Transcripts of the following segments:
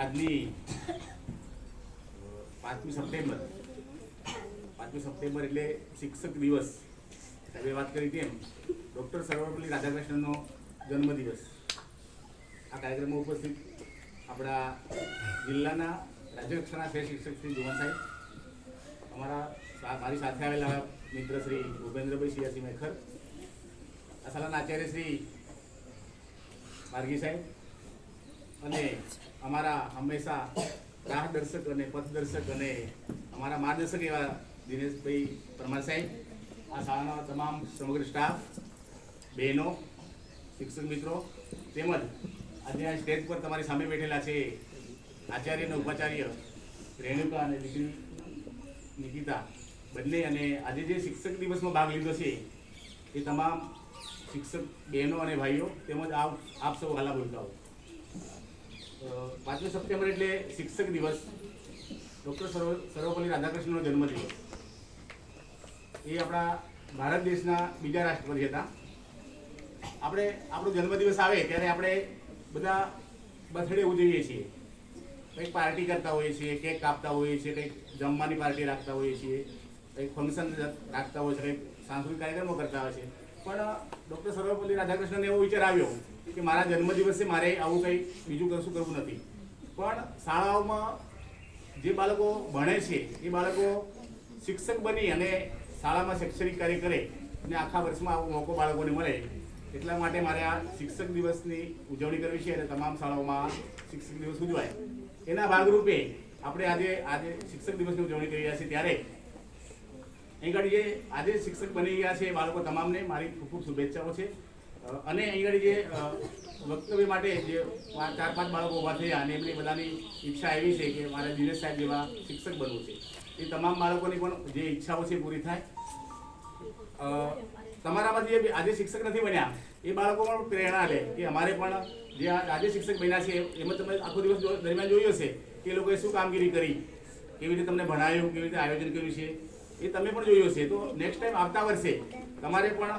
આજની પાંચમી સપ્ટેમ્બર. પાંચમી સપ્ટેમ્બર એટલે શિક્ષક દિવસ. સાહેબે વાત કરી તેમ, ડૉક્ટર સર્વપલ્લી રાધાકૃષ્ણનનો જન્મદિવસ. આ કાર્યક્રમમાં ઉપસ્થિત આપણા જિલ્લાના રાજ્યકક્ષાના શ્રેષ્ઠ શિક્ષક શ્રી જુવાન સાહેબ, અમારા મારી સાથે આવેલા મિત્ર શ્રી ભૂપેન્દ્રભાઈ સિયાસી મેખર, આ આચાર્ય શ્રી માર્ગી સાહેબ અને અમારા હંમેશા રાહદર્શક અને પથદર્શક અને અમારા માર્ગદર્શક એવા દિનેશભાઈ પરમાર સાહેબ આ શાળાના તમામ સમગ્ર સ્ટાફ બહેનો શિક્ષક મિત્રો તેમજ આજે આ સ્ટેજ પર તમારી સામે બેઠેલા છે આચાર્ય અને ઉપાચાર્ય રેણુકા અને દીકરી નિકિતા. બંને અને આજે જે શિક્ષક દિવસમાં ભાગ લીધો છે એ તમામ શિક્ષક બહેનો અને ભાઈઓ તેમજ આપ આપ સૌ હાલા બોલતાઓ અ, પાંચમી સપ્ટેમ્બર એટલે શિક્ષક દિવસ. ડૉક્ટર સર્વ, સર્વપલ્લી રાધાકૃષ્ણનો જન્મદિવસ. એ આપણા ભારત દેશના બીજા રાષ્ટ્રપતિ હતા. આપણે, આપણો જન્મદિવસ આવે ત્યારે આપણે બધા બર્થડે ઉજવીએ છીએ. કંઈક પાર્ટી કરતા હોઈએ છીએ, કેક કાપતા હોઈએ છીએ, કંઈક જમવાની પાર્ટી રાખતા હોઈએ છીએ, કંઈક ફંક્શન રાખતા હોઈએ છીએ, કંઈક સાંસ્કૃતિક કાર્યક્રમો કરતા હોય છે પણ, ડૉક્ટર સર્વપલ્લી રાધાકૃષ્ણને એવો વિચાર આવ્યો કે મારા જન્મદિવસે મારે આવું કંઈ બીજું કશું કરવું નથી. પણ શાળાઓમાં જે બાળકો ભણે છે, એ બાળકો શિક્ષક બની અને શાળામાં શૈક્ષણિક કાર્ય કરે અને આખા વર્ષમાં આવો મોકો બાળકોને મળે, એટલા માટે મારે આ શિક્ષક દિવસની ઉજવણી કરવી છે અને તમામ શાળાઓમાં શિક્ષક દિવસ ઉજવાય. એના ભાગરૂપે આપણે આજે આજે શિક્ષક દિવસની ઉજવણી કરી રહ્યા છીએ ત્યારે અહીં જે આજે શિક્ષક બની ગયા છે એ બાળકો તમામને મારી ખૂબ ખૂબ શુભેચ્છાઓ છે. અને અહીં જે વક્તવ્ય માટે જે ચાર, પાંચ બાળકો ઊભા થયા અને એમની બધાની ઈચ્છા એવી છે કે મારે દિનેશ સાહેબ જેવા શિક્ષક બનવું છે. એ તમામ બાળકોની પણ જે ઈચ્છાઓ છે પૂરી થાય. તમારામાંથી જે આજે શિક્ષક નથી બન્યા, એ બાળકો પણ પ્રેરણા લે કે અમારે પણ જે આજે શિક્ષક બન્યા છે એમાં તમે આખો દિવસ દરમિયાન જોયું હશે કે એ લોકોએ શું કામગીરી કરી, કેવી રીતે તમને ભણાવ્યું કેવી રીતે આયોજન કર્યું છે. એ તમે પણ જોયું હશે. તો નેક્સ્ટ ટાઈમ આવતા વર્ષે તમારે પણ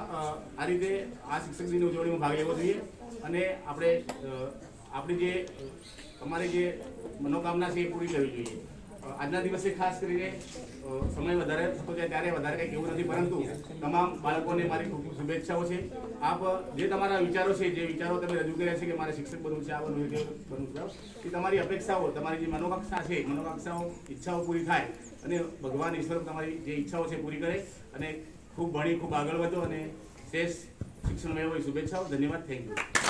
આ રીતે આ શિક્ષક દિનની ઉજવણીમાં ભાગ લેવો જોઈએ. અને આપણે આપણી જે તમારી જે મનોકામના છે એ પૂરી કરવી જોઈએ. આજના દિવસે ખાસ કરીને સમય વધારે થતો જાય ત્યારે વધારે કંઈ એવું નથી, પરંતુ તમામ બાળકોને મારી ખૂબ શુભેચ્છાઓ છે. આપ, જે તમારા વિચારો છે, જે વિચારો તમે રજૂ કર્યા છે કે મારે શિક્ષક બનવું છે, આ બનવું છે બનવું છે? એ તમારી અપેક્ષાઓ, તમારી જે મનોકાંક્ષા છે મનોકાંક્ષાઓ ઈચ્છાઓ પૂરી થાય અને ભગવાન ઈશ્વર તમારી જે ઈચ્છાઓ છે પૂરી કરે અને ખૂબ ભણી, ખૂબ આગળ વધો અને શ્રેષ્ઠ શિક્ષણ મેળવો એ શુભેચ્છાઓ. ધન્યવાદ. Thank you